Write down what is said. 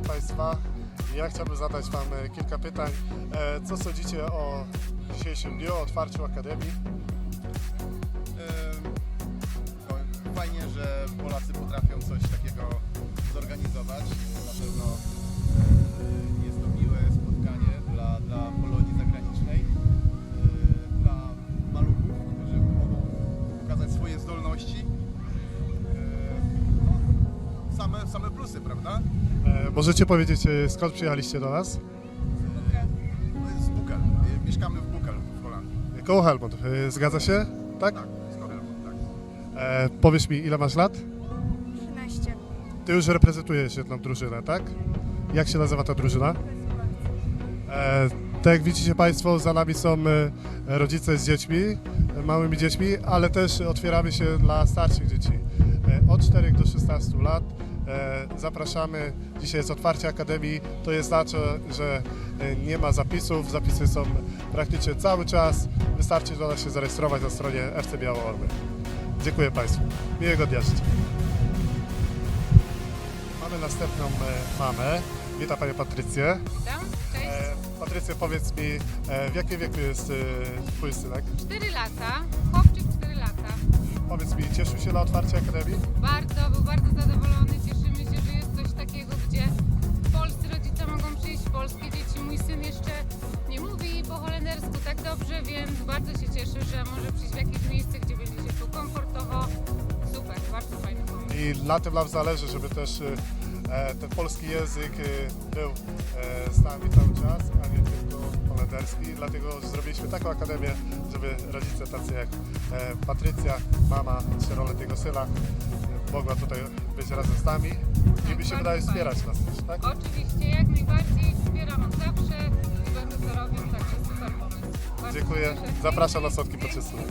Państwa. Ja chciałbym zadać Wam e, kilka pytań. E, Co sądzicie o dzisiejszym dniu, o otwarciu Akademii? Same, same plusy, prawda? E, Możecie powiedzieć, e, skąd przyjechaliście do nas? Z Bukel. E, Mieszkamy w Bukel w Holandii. Koło Helmut. E, Zgadza się? Tak? Tak, z Helmut, tak. E, Powiedz mi, ile masz lat? 13. Ty już reprezentujesz jedną drużynę, tak? Jak się nazywa ta drużyna? E, tak jak widzicie Państwo, za nami są e, rodzice z dziećmi, e, małymi dziećmi, ale też otwieramy się dla starszych dzieci. E, od 4 do 16 lat e, zapraszamy. Dzisiaj jest otwarcie Akademii. To jest znaczy, że e, nie ma zapisów. Zapisy są praktycznie cały czas. Wystarczy do nas się zarejestrować na stronie FC Białe Orły. Dziękuję Państwu. Miłego dnia życzę. Mamy następną e, mamę. Witam Panią Patrycję. Witam, cześć. E, Patrycja, powiedz mi, e, w jakim wieku jest e, Twój synek? 4 lata, chłopczyk 4 lata. Powiedz mi, cieszył się na otwarcie Akademii? Bardzo, był bardzo dobrze, więc bardzo się cieszy, że może przyjść w jakieś miejsce, gdzie będzie się tu komfortowo. Super, bardzo fajny pomysł. I na tym nam zależy, żeby też e, ten polski język e, był e, z nami cały czas, a nie tylko holenderski. Dlatego zrobiliśmy taką akademię, żeby rodzice tacy jak e, Patrycja, mama czteroletniego syna, mogła tutaj być razem z nami i mi się bardzo wydaje wspierać nas też, tak? Oczywiście, Dziękuję. Zapraszam na słodki poczęstunek.